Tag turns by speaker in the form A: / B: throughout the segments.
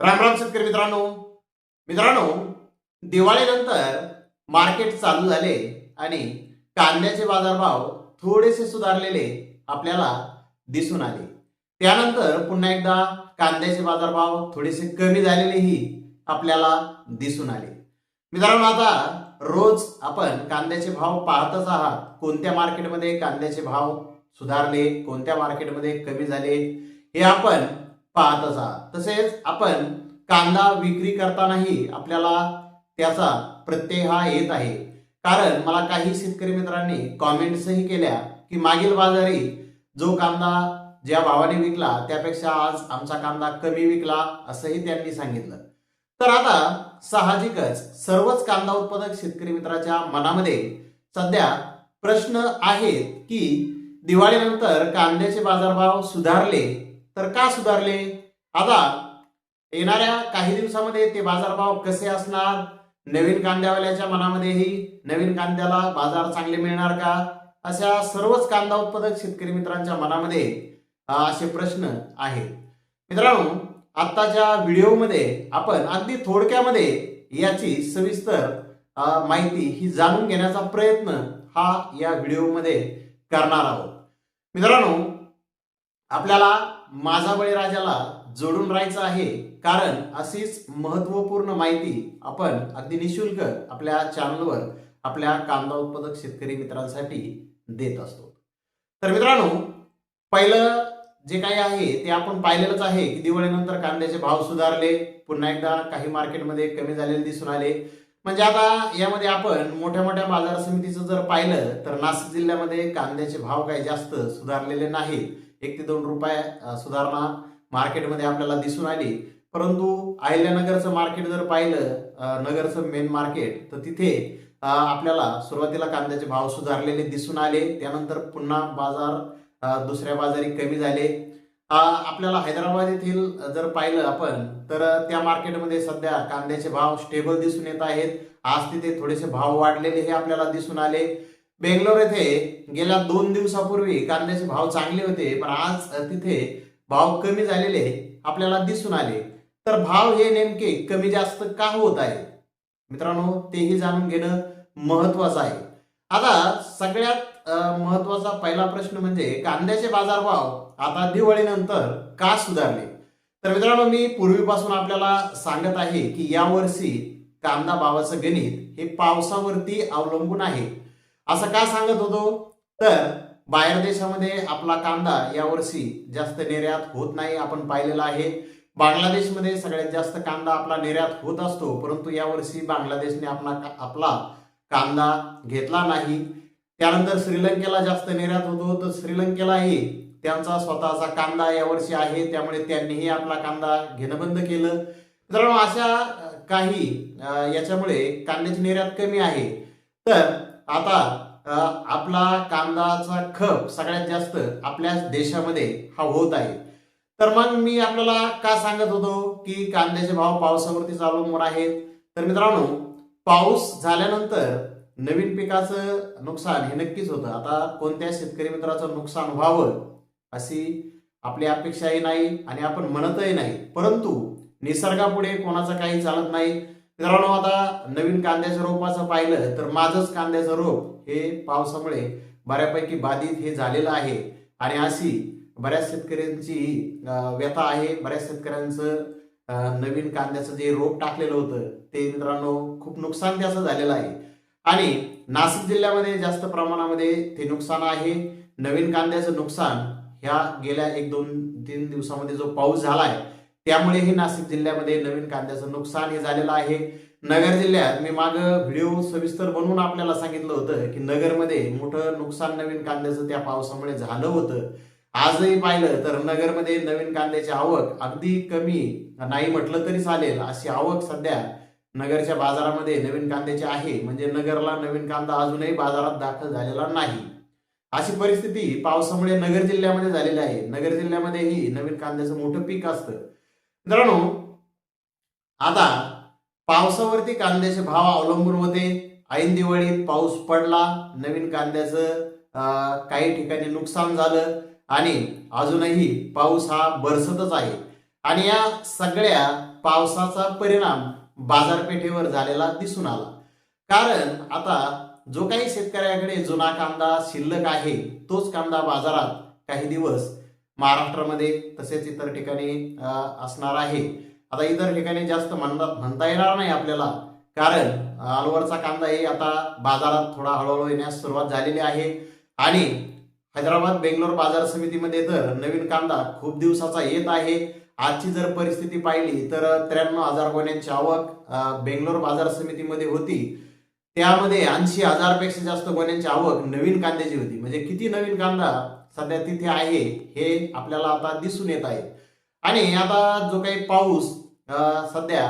A: राम राम शेतकरी मित्रांनो. मित्रांनो दिवाळीनंतर मार्केट चालू झाले आणि कांद्याचे बाजारभाव थोडेसे सुधारलेले आपल्याला दिसून आले. त्यानंतर पुन्हा एकदा कांद्याचे बाजारभाव थोडेसे कमी झालेलेही आपल्याला दिसून आले. मित्रांनो आता रोज आपण कांद्याचे भाव पाहतच आहात. कोणत्या मार्केटमध्ये कांद्याचे भाव सुधारले कोणत्या मार्केटमध्ये कमी झाले हे आपण पाहतच आहात. तसेच आपण कांदा विक्री करतानाही आपल्याला त्याचा प्रत्यय हा येत आहे. कारण मला काही शेतकरी मित्रांनी कॉमेंट्सही केल्या की मागील बाजारी जो कांदा ज्या भावाने विकला त्यापेक्षा आज आमचा कांदा कमी विकला असंही त्यांनी सांगितलं. तर आता साहजिकच सर्वच कांदा उत्पादक शेतकरी मित्राच्या मनामध्ये सध्या प्रश्न आहेत की दिवाळीनंतर कांद्याचे बाजारभाव सुधारले तर का सुधारले? आता येणाऱ्या काही दिवसामध्ये ते बाजारभाव कसे असणार? नवीन कांद्यावाल्याच्या मनामध्येही नवीन कांद्याला बाजार चांगले मिळणार का? अशा सर्वच कांदा उत्पादक शेतकरी मित्रांच्या मनामध्ये असे प्रश्न आहेत. मित्रांनो आत्ताच्या व्हिडिओमध्ये आपण अगदी थोडक्यामध्ये याची सविस्तर माहिती ही जाणून घेण्याचा प्रयत्न हा या व्हिडिओमध्ये करणार आहोत. मित्रांनो आपल्याला माझा बळीराजाला जोडून राहायचं आहे. कारण अशीच महत्त्वपूर्ण माहिती आपण अगदी निशुल्क आपल्या चॅनलवर आपल्या कांदा उत्पादक शेतकरी मित्रांसाठी देत असतो. तर मित्रांनो पहिलं जे काही आहे ते आपण पाहिलेलंच आहे की दिवाळीनंतर कांद्याचे भाव सुधारले. पुन्हा एकदा काही मार्केटमध्ये कमी झालेले दिसून आले. म्हणजे आता यामध्ये आपण मोठ्या मोठ्या बाजार समितीचं जर पाहिलं तर नाशिक जिल्ह्यामध्ये कांद्याचे भाव काही जास्त सुधारलेले नाहीत. एक ते दोन रुपये सुधारणा मार्केटमध्ये आपल्याला दिसून आली. परंतु अहिल्यानगरचं मार्केट जर पाहिलं नगरचं मेन मार्केट तर तिथे आपल्याला सुरुवातीला कांद्याचे भाव सुधारलेले दिसून आले. त्यानंतर पुन्हा बाजार दुसऱ्या बाजारी कमी झाले. आपल्याला हैदराबाद येथील जर पाहिलं आपण तर त्या मार्केटमध्ये सध्या कांद्याचे भाव स्टेबल दिसून येत आहेत. आज तिथे थोडेसे भाव वाढलेले हे आपल्याला दिसून आले. बेंगलोर येथे गेल्या दोन दिवसापूर्वी कांद्याचे भाव चांगले होते पण आज तिथे भाव कमी झालेले आपल्याला दिसून आले. तर भाव हे नेमके कमी जास्त का होत आहे? मित्रांनो तेही जाणून घेणं महत्वाचं आहे. आता सगळ्यात महत्त्वाचा पहिला प्रश्न म्हणजे कांद्याचे बाजारभाव आता दिवाळीनंतर का सुधारले? तर मित्रांनो मी पूर्वीपासून आपल्याला सांगत आहे की यावर्षी कांदा भावाचं गणित हे पावसावरती अवलंबून आहे. असं का सांगत होतो? तर बाहेर देशामध्ये आपला कांदा यावर्षी जास्त निर्यात होत नाही आपण पाहिलेला आहे. बांगलादेशमध्ये सगळ्यात जास्त कांदा आपला निर्यात होत असतो परंतु यावर्षी बांगलादेशने आपला आपला कांदा घेतला नाही. त्यानंतर श्रीलंकेला जास्त निर्यात होतो तर श्रीलंकेलाही त्यांचा स्वतःचा कांदा यावर्षी आहे त्यामुळे त्यांनीही आपला कांदा घेणं बंद केलं. मित्रांनो अशा काही याच्यामुळे कांद्याची निर्यात कमी आहे. तर आता आपला कांदाचा खप सगळ्यात जास्त आपल्या देशामध्ये हा होत आहे. तर मग मी आपल्याला का सांगत होतो की कांद्याचे भाव पावसावरती अवलंबून आहेत? तर मित्रांनो पाऊस झाल्यानंतर नवीन पिकाचं नुकसान हे नक्कीच होतं. आता कोणत्या शेतकरी मित्राचं नुकसान व्हावं अशी आपली अपेक्षाही नाही आणि आपण म्हणतही नाही. परंतु निसर्गापुढे कोणाचं काही चालत नाही. मित्रांनो आता नवीन कांद्याच्या रोपाचं पाहिलं तर माझंच कांद्याचं रोप हे पावसामुळे बऱ्यापैकी बाधित हे झालेलं आहे. आणि अशी बऱ्याच शेतकऱ्यांची व्यथा आहे. बऱ्याच शेतकऱ्यांचं नवीन कांद्याचं जे रोप टाकलेलं होतं ते मित्रांनो खूप नुकसान त्याचं झालेलं आहे. आणि नाशिक जिल्ह्यामध्ये जास्त प्रमाणामध्ये ते नुकसान आहे. नवीन कांद्याचं नुकसान ह्या गेल्या एक दोन तीन दिवसामध्ये जो पाऊस झालाय त्यामुळे हे नाशिक जिल्ह्यामध्ये नवीन कांद्याचं नुकसान हे झालेलं आहे. नगर जिल्ह्यात मी माग व्हिडिओ सविस्तर बनवून आपल्याला सांगितलं होतं की नगरमध्ये मोठं नुकसान नवीन कांद्याचं त्या पावसामुळे झालं होतं. आजही पाहिलं तर नगरमध्ये नवीन कांद्याची आवक अगदी कमी नाही म्हटलं तरी चालेल अशी आवक सध्या नगरच्या बाजारामध्ये नवीन कांद्याची आहे. म्हणजे नगरला नवीन कांदा अजूनही बाजारात दाखल झालेला नाही. अशी परिस्थिती पावसामुळे नगर जिल्ह्यामध्ये झालेली आहे. नगर जिल्ह्यामध्येही नवीन कांद्याचं मोठं पीक असतं. मित्रांनो आता पावसावरती कांद्याचे भाव अवलंबून होते. ऐन दिवाळीत पाऊस पडला. नवीन कांद्याचं काही ठिकाणी नुकसान झालं. आणि अजूनही पाऊस हा बरसतच आहे. आणि या सगळ्या पावसाचा परिणाम बाजारपेठेवर झालेला दिसून आला. कारण आता जो काही शेतकऱ्याकडे जुना कांदा शिल्लक आहे तोच कांदा बाजारात काही दिवस महाराष्ट्रामध्ये तसेच इतर ठिकाणी असणार आहे. आता इतर ठिकाणी जास्त म्हणता म्हणता येणार नाही आपल्याला. कारण अलवरचा कांदा हे आता बाजारात थोडा हळूहळू येण्यास सुरुवात झालेली आहे. आणि हैदराबाद बेंगलोर बाजार समितीमध्ये तर नवीन कांदा खूप दिवसाचा येत आहे. आजची जर परिस्थिती पाहिली तर त्र्याण्णव हजार गोण्यांची आवक बेंगलोर बाजार समितीमध्ये होती. त्यामध्ये ऐंशी हजारपेक्षा जास्त गोण्यांची आवक नवीन कांद्याची होती. म्हणजे किती नवीन कांदा सध्या तिथे आहे हे आपल्याला आता दिसून येत आहे. आणि आता जो काही पाऊस अं, सध्या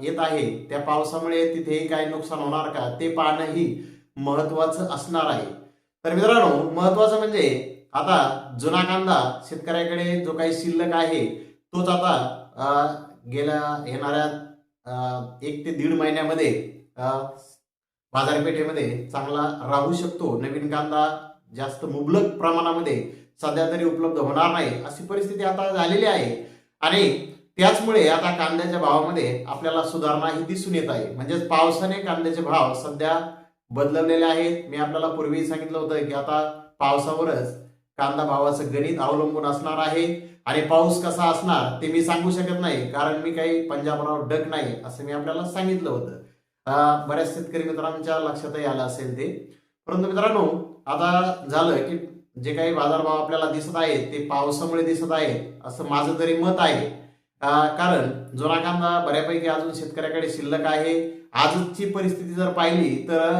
A: येत आहे त्या पावसामुळे तिथेही काही नुकसान होणार का ते पाहणंही महत्वाचं असणार आहे. तर मित्रांनो महत्वाचं म्हणजे आता जुना कांदा शेतकऱ्याकडे जो काही शिल्लक आहे तोच आता गेल्या येणाऱ्या अं, एक ते दीड महिन्यामध्ये बाजारपेठेमध्ये चांगला राहू शकतो. नवीन कांदा जास्त मुबलक प्रमाणामध्ये सध्या तरी उपलब्ध होणार नाही अशी परिस्थिती आता झालेली आहे. आणि त्याचमुळे आता कांद्याच्या भावामध्ये आपल्याला सुधारणा ही दिसून येत आहे. म्हणजेच पावसाने कांद्याचे भाव सध्या बदललेले आहेत. मी आपल्याला पूर्वी सांगितलं होतं की आता पावसावरच कांदा भावाचं गणित अवलंबून असणार आहे. आणि पाऊस कसा असणार ते मी सांगू शकत नाही कारण मी काही पंजाबराव डक नाही असं मी आपल्याला सांगितलं होतं. बऱ्याच शेतकरी मित्रांच्या लक्षातही आलं असेल ते. परंतु मित्रांनो आता झालं की जे काही बाजारभाव आपल्याला दिसत आहेत ते पावसामुळे दिसत आहेत असं माझं तरी मत आहे. कारण जुना कांदा बऱ्यापैकी अजून शेतकऱ्याकडे शिल्लक आहे. आजची परिस्थिती जर पाहिली तर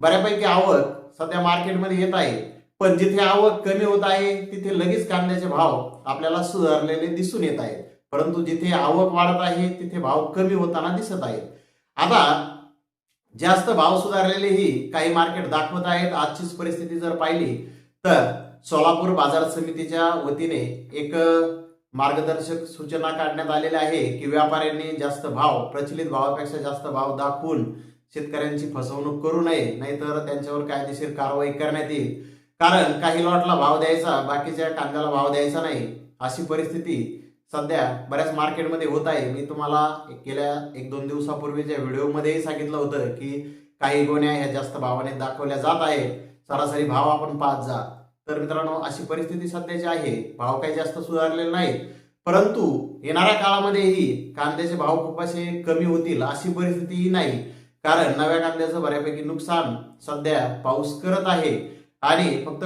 A: बऱ्यापैकी आवक सध्या मार्केटमध्ये येत आहे. पण जिथे आवक कमी होत आहे तिथे लगेच कांद्याचे भाव आपल्याला सुधारलेले दिसून येत आहेत. परंतु जिथे आवक वाढत आहे तिथे भाव कमी होताना दिसत आहेत. आता जास्त भाव सुधारलेलेही काही मार्केट दाखवत आहेत. आजचीच परिस्थिती जर पाहिली तर सोलापूर बाजार समितीच्या वतीने एक मार्गदर्शक सूचना काढण्यात आलेल्या आहे की व्यापाऱ्यांनी जास्त भाव प्रचलित भावापेक्षा जास्त भाव दाखवून शेतकऱ्यांची फसवणूक करू नये नाहीतर त्यांच्यावर कायदेशीर कारवाई करण्यात येईल. कारण काही लॉटला भाव द्यायचा बाकीच्या कांद्याला भाव द्यायचा नाही अशी परिस्थिती सध्या बऱ्याच मार्केटमध्ये होत आहे. मी तुम्हाला एक- गेल्या एक दोन दिवसापूर्वीच्या व्हिडिओमध्येही सांगितलं होतं की काही गोण्या ह्या जास्त भावाने दाखवल्या जात आहे सरासरी भाव आपण पाहत जा. तर मित्रांनो अशी परिस्थिती सध्याची आहे भाव काही जास्त सुधारलेले नाहीत. परंतु येणाऱ्या काळामध्येही कांद्याचे भाव खूप असे कमी होतील अशी परिस्थितीही नाही. कारण नव्या कांद्याचं बऱ्यापैकी नुकसान सध्या पाऊस करत आहे. आणि फक्त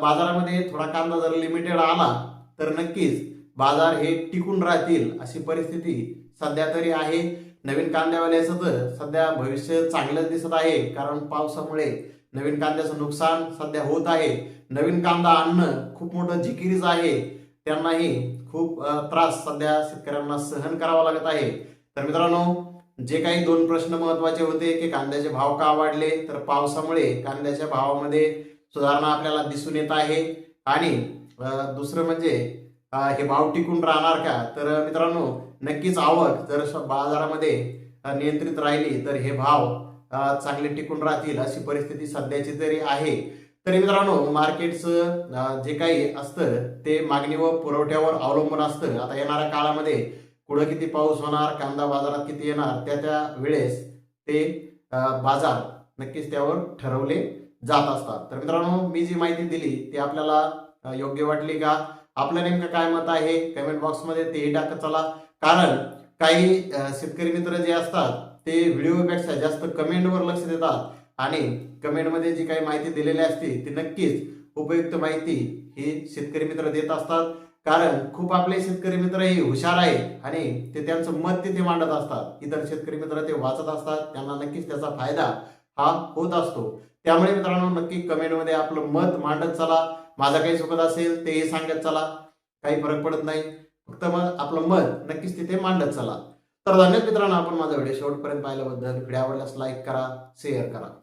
A: बाजारामध्ये थोडा कांदा जर लिमिटेड आला तर नक्कीच बाजार हे टिकून राहतील अशी परिस्थिती सध्या तरी आहे. नवीन कांद्यावाल्याचं तर सध्या भविष्य चांगलंच दिसत आहे. कारण पावसामुळे नवीन कांद्याचं नुकसान सध्या होत आहे. नवीन कांदा आणणं खूप मोठं जिकिरीच आहे. त्यांनाही खूप त्रास सध्या शेतकऱ्यांना सहन करावा लागत आहे. तर मित्रांनो जे काही दोन प्रश्न महत्त्वाचे होते की कांद्याचे भाव का वाढले तर पावसामुळे कांद्याच्या भावामध्ये सुधारणा आपल्याला दिसून येत आहे. आणि दुसरं म्हणजे हे भाव टिकून राहणार का? तर मित्रांनो नक्कीच आवक जर बाजारामध्ये नियंत्रित राहिली तर हे भाव चांगले टिकून राहतील अशी परिस्थिती सध्याची तरी आहे. तरी मित्रांनो मार्केटचं जे काही असतं ते मागणी व पुरवठ्यावर अवलंबून असतं. आता येणाऱ्या काळामध्ये पुढं किती पाऊस होणार कांदा बाजारात किती येणार त्या त्या वेळेस ते बाजार नक्कीच त्यावर ठरवले जात असतात. तर मित्रांनो मी जी माहिती दिली ती आपल्याला योग्य वाटली का? आपलं नेमकं काय मत आहे? कमेंट बॉक्समध्ये तेही टाकत चला. कारण काही शेतकरी मित्र जे असतात ते व्हिडिओपेक्षा जास्त कमेंटवर लक्ष देतात. आणि कमेंटमध्ये जी काही माहिती दिलेली असते ती नक्कीच उपयुक्त माहिती ही शेतकरी मित्र देत असतात. कारण खूप आपले शेतकरी मित्र हे हुशार आहेत आणि ते त्यांचं मत तिथे मांडत असतात. इतर शेतकरी मित्र ते वाचत असतात. त्यांना नक्कीच त्याचा फायदा हा होत असतो. त्यामुळे मित्रांनो नक्की कमेंटमध्ये आपलं मत मांडत चला. माझं काही चुकत असेल तेही सांगत चला. काही फरक पडत नाही. फक्त मग आपलं मत नक्कीच तिथे मांडत चला. तर धन्यवाद मित्रांनो आपण माझा व्हिडिओ शेवटपर्यंत पाहिल्याबद्दल. व्हिडिओ आवडल्यास लाईक करा शेअर करा.